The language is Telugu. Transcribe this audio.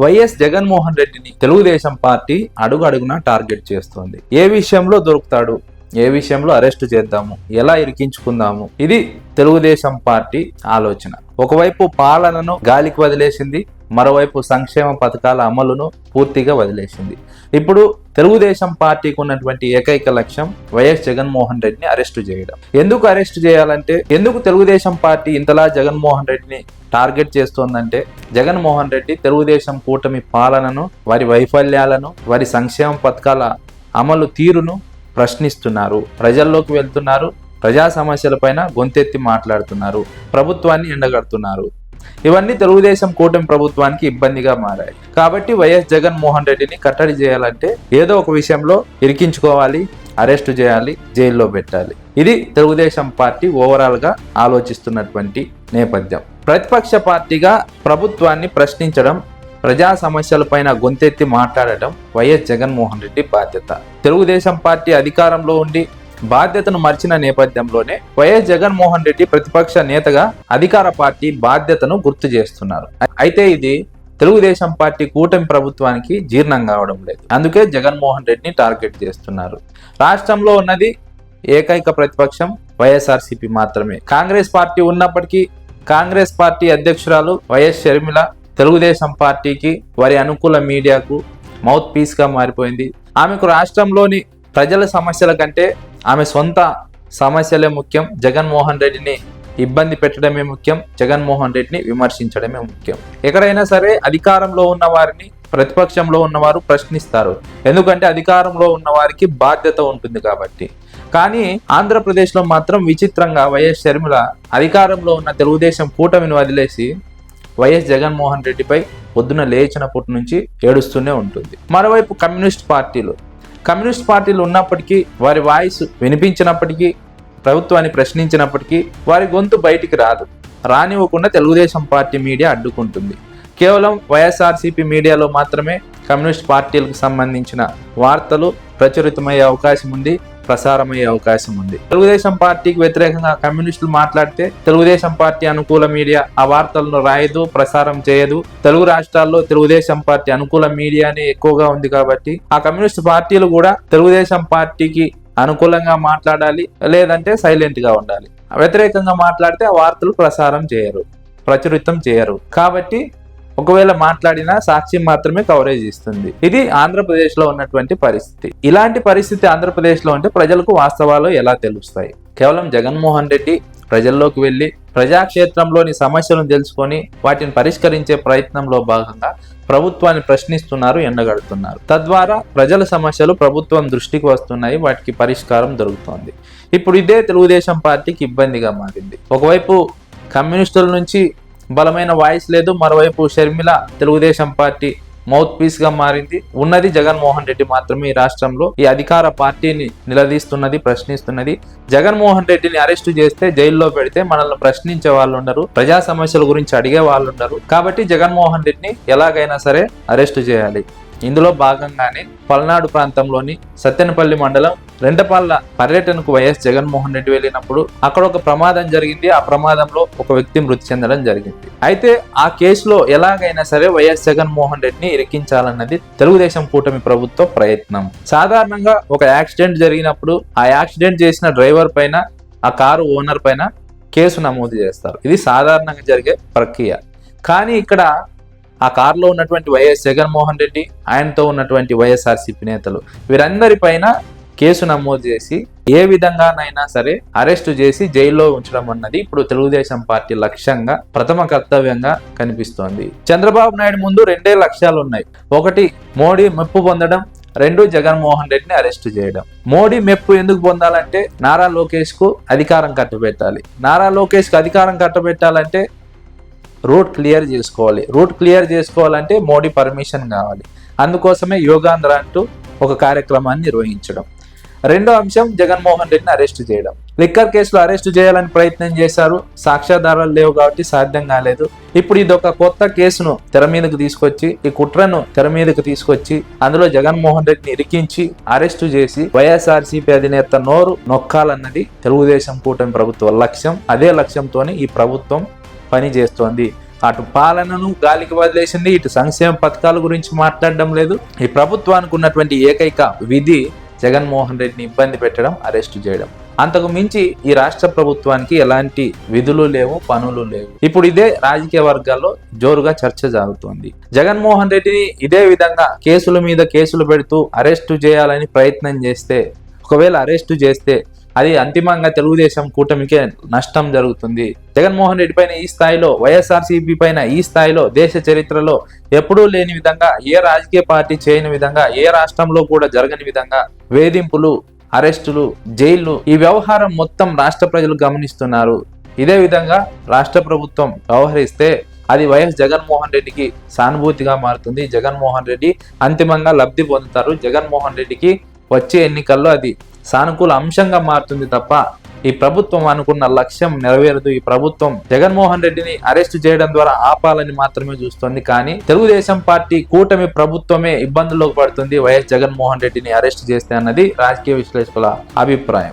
వైఎస్ జగన్మోహన్ రెడ్డిని తెలుగుదేశం పార్టీ అడుగు అడుగున టార్గెట్ చేస్తోంది. ఏ విషయంలో దొరుకుతాడు? ఏ విషయంలో అరెస్ట్ చేద్దాము? ఎలా ఇరికించుకుందాము? ఇది తెలుగుదేశం పార్టీ ఆలోచన. ఒకవైపు పాలనను గాలికి వదిలేసింది మరోవైపు సంక్షేమ పథకాల అమలును పూర్తిగా వదిలేసింది. ఇప్పుడు తెలుగుదేశం పార్టీకి ఉన్నటువంటి ఏకైక లక్ష్యం వైఎస్ జగన్మోహన్ రెడ్డిని అరెస్టు చేయడం. ఎందుకు అరెస్ట్ చేయాలంటే ఎందుకు తెలుగుదేశం పార్టీ ఇంతలా జగన్మోహన్ రెడ్డిని టార్గెట్ చేస్తోందంటే జగన్మోహన్ రెడ్డి తెలుగుదేశం కూటమి పాలనను వారి వైఫల్యాలను వారి సంక్షేమ పథకాల అమలు తీరును ప్రశ్నిస్తున్నారు. ప్రజల్లోకి వెళ్తున్నారు. ప్రజా సమస్యలపైన గొంతెత్తి మాట్లాడుతున్నారు. ప్రభుత్వాన్ని ఎండగడుతున్నారు. ఇవన్నీ తెలుగుదేశం కూటమి ప్రభుత్వానికి ఇబ్బందిగా మారాయి. కాబట్టి వైఎస్ జగన్మోహన్ రెడ్డిని కట్టడి చేయాలంటే ఏదో ఒక విషయంలో ఇరికించుకోవాలి అరెస్టు చేయాలి జైల్లో పెట్టాలి. ఇది తెలుగుదేశం పార్టీ ఓవరాల్గా ఆలోచిస్తున్నటువంటి నేపథ్యం. ప్రతిపక్ష పార్టీగా ప్రభుత్వాన్ని ప్రశ్నించడం ప్రజా సమస్యలపైన గొంతెత్తి మాట్లాడటం వైఎస్ జగన్మోహన్ రెడ్డి బాధ్యత. తెలుగుదేశం పార్టీ అధికారంలో ఉండి బాధ్యతను మర్చిన నేపథ్యంలోనే వైఎస్ జగన్మోహన్ రెడ్డి ప్రతిపక్ష నేతగా అధికార పార్టీ బాధ్యతను గుర్తు చేస్తున్నారు. అయితే ఇది తెలుగుదేశం పార్టీ కూటమి ప్రభుత్వానికి జీర్ణం కావడం లేదు. అందుకే జగన్మోహన్ రెడ్డిని టార్గెట్ చేస్తున్నారు. రాష్ట్రంలో ఉన్నది ఏకైక ప్రతిపక్షం వైఎస్ఆర్సీపీ మాత్రమే. కాంగ్రెస్ పార్టీ ఉన్నప్పటికీ కాంగ్రెస్ పార్టీ అధ్యక్షురాలు వైఎస్ షర్మిల తెలుగుదేశం పార్టీకి వారి అనుకూల మీడియాకు మౌత్ పీస్గా మారిపోయింది. ఆమెకు రాష్ట్రంలోని ప్రజల సమస్యల కంటే ఆమె సొంత సమస్యలే ముఖ్యం. జగన్మోహన్ రెడ్డిని ఇబ్బంది పెట్టడమే ముఖ్యం. జగన్మోహన్ రెడ్డిని విమర్శించడమే ముఖ్యం. ఎక్కడైనా సరే అధికారంలో ఉన్న వారిని ప్రతిపక్షంలో ఉన్నవారు ప్రశ్నిస్తారు. ఎందుకంటే అధికారంలో ఉన్న వారికి బాధ్యత ఉంటుంది కాబట్టి. కానీ ఆంధ్రప్రదేశ్లో మాత్రం విచిత్రంగా వైఎస్ షర్మిల అధికారంలో ఉన్న తెలుగుదేశం కూటమిని వదిలేసి వైఎస్ జగన్మోహన్ రెడ్డిపై పొద్దున లేచినప్పటి నుంచి ఏడుస్తూనే ఉంటుంది. మరోవైపు కమ్యూనిస్ట్ పార్టీలు. కమ్యూనిస్ట్ పార్టీలు ఉన్నప్పటికీ వారి వాయిస్ వినిపించినప్పటికీ ప్రభుత్వాన్ని ప్రశ్నించినప్పటికీ వారి గొంతు బయటికి రాదు. రానివ్వకుండా తెలుగుదేశం పార్టీ మీడియా అడ్డుకుంటుంది. కేవలం వైఎస్ఆర్సీపీ మీడియాలో మాత్రమే కమ్యూనిస్ట్ పార్టీలకు సంబంధించిన వార్తలు ప్రచురితమయ్యే అవకాశం ఉంది. ప్రసారమయ్యే అవకాశం ఉంది. తెలుగుదేశం పార్టీకి వ్యతిరేకంగా కమ్యూనిస్టులు మాట్లాడితే తెలుగుదేశం పార్టీ అనుకూల మీడియా ఆ వార్తలను రాయదు ప్రసారం చేయదు. తెలుగు రాష్ట్రాల్లో తెలుగుదేశం పార్టీ అనుకూల మీడియానే ఎక్కువగా ఉంది కాబట్టి ఆ కమ్యూనిస్ట్ పార్టీలు కూడా తెలుగుదేశం పార్టీకి అనుకూలంగా మాట్లాడాలి లేదంటే సైలెంట్గా ఉండాలి. వ్యతిరేకంగా మాట్లాడితే ఆ వార్తలు ప్రసారం చేయరు ప్రచురితం చేయరు. కాబట్టి ఒకవేళ మాట్లాడినా సాక్షి మాత్రమే కవరేజ్ ఇస్తుంది. ఇది ఆంధ్రప్రదేశ్లో ఉన్నటువంటి పరిస్థితి. ఇలాంటి పరిస్థితి ఆంధ్రప్రదేశ్లో ఉంటే ప్రజలకు వాస్తవాలు ఎలా తెలుస్తాయి? కేవలం జగన్మోహన్ రెడ్డి ప్రజల్లోకి వెళ్ళి ప్రజాక్షేత్రంలోని సమస్యలను తెలుసుకొని వాటిని పరిష్కరించే ప్రయత్నంలో భాగంగా ప్రభుత్వాన్ని ప్రశ్నిస్తున్నారు ఎండగడుతున్నారు. తద్వారా ప్రజల సమస్యలు ప్రభుత్వం దృష్టికి వస్తున్నాయి వాటికి పరిష్కారం దొరుకుతోంది. ఇప్పుడు ఇదే తెలుగుదేశం పార్టీకి ఇబ్బందిగా మారింది. ఒకవైపు కమ్యూనిస్టుల నుంచి బలమైన వాయిస్ లేదు. మరోవైపు షర్మిల తెలుగుదేశం పార్టీ మౌత్ పీస్గా మారింది. ఉన్నది జగన్మోహన్ రెడ్డి మాత్రమే ఈ రాష్ట్రంలో. ఈ అధికార పార్టీని నిలదీస్తున్నది ప్రశ్నిస్తున్నది. జగన్మోహన్ రెడ్డిని అరెస్టు చేస్తే జైల్లో పెడితే మనల్ని ప్రశ్నించే వాళ్ళు ఉండరు. ప్రజా సమస్యల గురించి అడిగే వాళ్ళు ఉండరు. కాబట్టి జగన్మోహన్ రెడ్డిని ఎలాగైనా సరే అరెస్టు చేయాలి. ఇందులో భాగంగానే పల్నాడు ప్రాంతంలోని సత్తెనపల్లి మండలం రెండపాళ్ళ పర్యటనకు వైఎస్ జగన్మోహన్ రెడ్డి వెళ్ళినప్పుడు అక్కడ ఒక ప్రమాదం జరిగింది. ఆ ప్రమాదంలో ఒక వ్యక్తి మృతి చెందడం జరిగింది. అయితే ఆ కేసులో ఎలాగైనా సరే వైఎస్ జగన్మోహన్ రెడ్డిని ఇరికించాలన్నది తెలుగుదేశం కూటమి ప్రభుత్వ ప్రయత్నం. సాధారణంగా ఒక యాక్సిడెంట్ జరిగినప్పుడు ఆ యాక్సిడెంట్ చేసిన డ్రైవర్ పైన ఆ కారు ఓనర్ పైన కేసు నమోదు చేస్తారు. ఇది సాధారణంగా జరిగే ప్రక్రియ. కానీ ఇక్కడ ఆ కారులో ఉన్నటువంటి వైఎస్ జగన్మోహన్ రెడ్డి ఆయనతో ఉన్నటువంటి వైఎస్ఆర్సీపీ నేతలు వీరందరి పైన కేసు నమోదు చేసి ఏ విధంగానైనా సరే అరెస్టు చేసి జైల్లో ఉంచడం అన్నది ఇప్పుడు తెలుగుదేశం పార్టీ లక్ష్యంగా ప్రథమ కర్తవ్యంగా కనిపిస్తోంది. చంద్రబాబు నాయుడు ముందు రెండే లక్ష్యాలు ఉన్నాయి. ఒకటి మోడీ మెప్పు పొందడం. రెండు జగన్మోహన్ రెడ్డిని అరెస్టు చేయడం. మోడీ మెప్పు ఎందుకు పొందాలంటే నారా లోకేష్కు అధికారం కట్టబెట్టాలి. నారా లోకేష్కు అధికారం కట్టబెట్టాలంటే రూట్ క్లియర్ చేసుకోవాలి. రూట్ క్లియర్ చేసుకోవాలంటే మోడీ పర్మిషన్ కావాలి. అందుకోసమే యోగాంధ్ర అంటూ ఒక కార్యక్రమాన్ని నిర్వహించడం. రెండో అంశం జగన్మోహన్ రెడ్డిని అరెస్ట్ చేయడం. లిక్కర్ కేసులో అరెస్ట్ చేయాలని ప్రయత్నం చేశారు. సాక్ష్యాధారాలు లేవు కాబట్టి సాధ్యం కాలేదు. ఇప్పుడు ఇది ఒక కొత్త కేసును తెర మీదకు తీసుకొచ్చి ఈ కుట్రను తెర మీదకు తీసుకొచ్చి అందులో జగన్మోహన్ రెడ్డిని ఇరికించి అరెస్టు చేసి వైఎస్ఆర్సీపీ అధినేత నోరు నొక్కాలన్నది తెలుగుదేశం కూటమి ప్రభుత్వ లక్ష్యం. అదే లక్ష్యంతోనే ఈ ప్రభుత్వం పని చేస్తోంది. అటు పాలనను గాలికి వదిలేసింది ఇటు సంక్షేమ పథకాల గురించి మాట్లాడడం లేదు. ఈ ప్రభుత్వానికి ఉన్నటువంటి ఏకైక విధి జగన్మోహన్ రెడ్డిని ఇబ్బంది పెట్టడం అరెస్టు చేయడం. అంతకు మించి ఈ రాష్ట్ర ప్రభుత్వానికి ఎలాంటి విధులు లేవు పనులు లేవు. ఇప్పుడు ఇదే రాజకీయ వర్గాల్లో జోరుగా చర్చ జరుగుతోంది. జగన్మోహన్ రెడ్డిని ఇదే విధంగా కేసుల మీద కేసులు పెడుతూ అరెస్టు చేయాలని ప్రయత్నం చేస్తే ఒకవేళ అరెస్టు చేస్తే అది అంతిమంగా తెలుగుదేశం కూటమికే నష్టం జరుగుతుంది. జగన్మోహన్ రెడ్డి పైన ఈ స్థాయిలో వైఎస్ఆర్సీపీ పైన ఈ స్థాయిలో దేశ చరిత్రలో ఎప్పుడూ లేని విధంగా ఏ రాజకీయ పార్టీ చేయని విధంగా ఏ రాష్ట్రంలో కూడా జరగని విధంగా వేధింపులు అరెస్టులు జైళ్ళు ఈ వ్యవహారం మొత్తం రాష్ట్ర ప్రజలు గమనిస్తున్నారు. ఇదే విధంగా రాష్ట్ర ప్రభుత్వం వ్యవహరిస్తే అది వైఎస్ జగన్మోహన్ రెడ్డికి సానుభూతిగా మారుతుంది. జగన్మోహన్ రెడ్డి అంతిమంగా లబ్ధి పొందుతారు. జగన్మోహన్ రెడ్డికి వచ్చే ఎన్నికల్లో అది సానుకూల అంశంగా మారుతుంది తప్ప ఈ ప్రభుత్వం అనుకున్న లక్ష్యం నెరవేరదు. ఈ ప్రభుత్వం జగన్మోహన్ రెడ్డిని అరెస్ట్ చేయడం ద్వారా ఆపాలని మాత్రమే చూస్తోంది. కానీ తెలుగుదేశం పార్టీ కూటమి ప్రభుత్వమే ఇబ్బందుల్లోకి పడుతుంది. వైఎస్ జగన్మోహన్ రెడ్డిని అరెస్ట్ చేస్తే అన్నది రాజకీయ విశ్లేషకుల అభిప్రాయం.